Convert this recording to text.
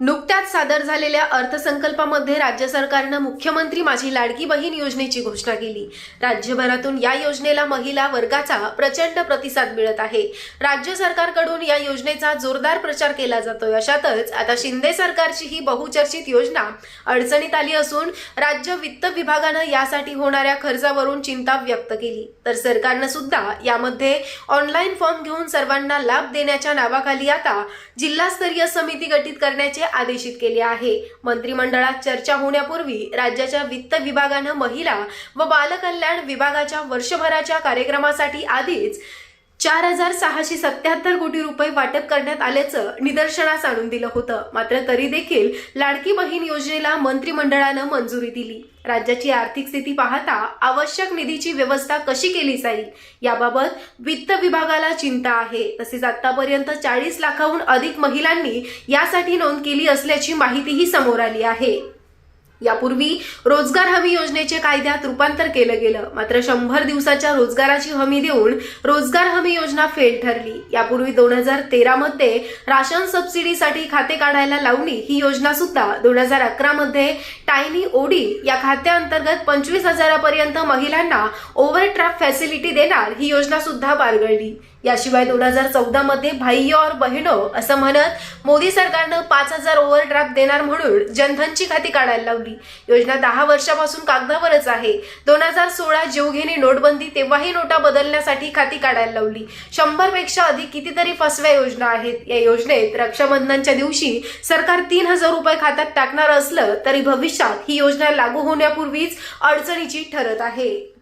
नुकत्याच सादर झालेल्या अर्थसंकल्पामध्ये राज्य सरकारनं मुख्यमंत्री माझी लाडकी बहीण योजनेची घोषणा केली. राज्यभरातून या योजनेला महिला वर्गाचा प्रचंड प्रतिसाद मिळत आहे. राज्य सरकारकडून या योजनेचा जोरदार प्रचार केला जातोय. अशातच आता शिंदे सरकारची ही बहुचर्चित योजना अडचणीत आली असून राज्य वित्त विभागानं यासाठी होणाऱ्या खर्चावरून चिंता व्यक्त केली. तर सरकारनं सुद्धा यामध्ये ऑनलाईन फॉर्म घेऊन सर्वांना लाभ देण्याच्या नावाखाली आता जिल्हास्तरीय समिती गठीत करण्याचे आदेशित केले आहे. मंत्रिमंडळात चर्चा होण्यापूर्वी राज्याच्या वित्त विभागानं महिला व बालकल्याण विभागाच्या वर्षभराच्या कार्यक्रमासाठी आधीच चार हजार सहाशे सत्याहत्तर कोटी रुपये वाटप करण्यात आल्याचं निदर्शनास आणून दिलं होतं. मात्र तरी देखील लाडकी बहीण योजनेला मंत्रिमंडळानं मंजुरी दिली. राज्याची आर्थिक स्थिती पाहता आवश्यक निधीची व्यवस्था कशी केली जाईल याबाबत वित्त विभागाला चिंता आहे. तसेच आतापर्यंत चाळीस लाखाहून अधिक महिलांनी यासाठी नोंद केली असल्याची माहितीही समोर आली आहे. यापूर्वी रोजगार हमी योजनेचे कायद्यात रूपांतर केलं गेलं. मात्र शंभर दिवसाच्या रोजगाराची हमी देऊन रोजगार हमी योजना फेल ठरली. यापूर्वी दोन हजार तेरामध्ये राशन सबसिडीसाठी खाते काढायला लावणी ही योजना सुद्धा दोन हजार अकरामध्ये टायनी ओडी या खात्याअंतर्गत पंचवीस हजारापर्यंत महिलांना ओव्हरड्राफ्ट फॅसिलिटी देणार ही योजना सुद्धा बारगळली. याशिवाय दोन हजार चौदा मध्ये भाई और बहिणो असं म्हणत मोदी सरकारनं पाच हजार ओव्हरड्राफ्ट देणार म्हणून जनधनची खाती काढायला लावली. योजना दहा वर्षापासून कागदावरच आहे. दोन हजार सोळा जीवघेणी नोटबंदी तेव्हाही नोटा बदलण्यासाठी खाती काढायला लावली. शंभरपेक्षा अधिक कितीतरी फसव्या योजना आहेत. या योजनेत रक्षाबंधनच्या दिवशी सरकार तीन हजार रुपये खात्यात टाकणार असलं तरी भविष्यात ही योजना लागू होण्यापूर्वीच अडचणीची ठरत आहे.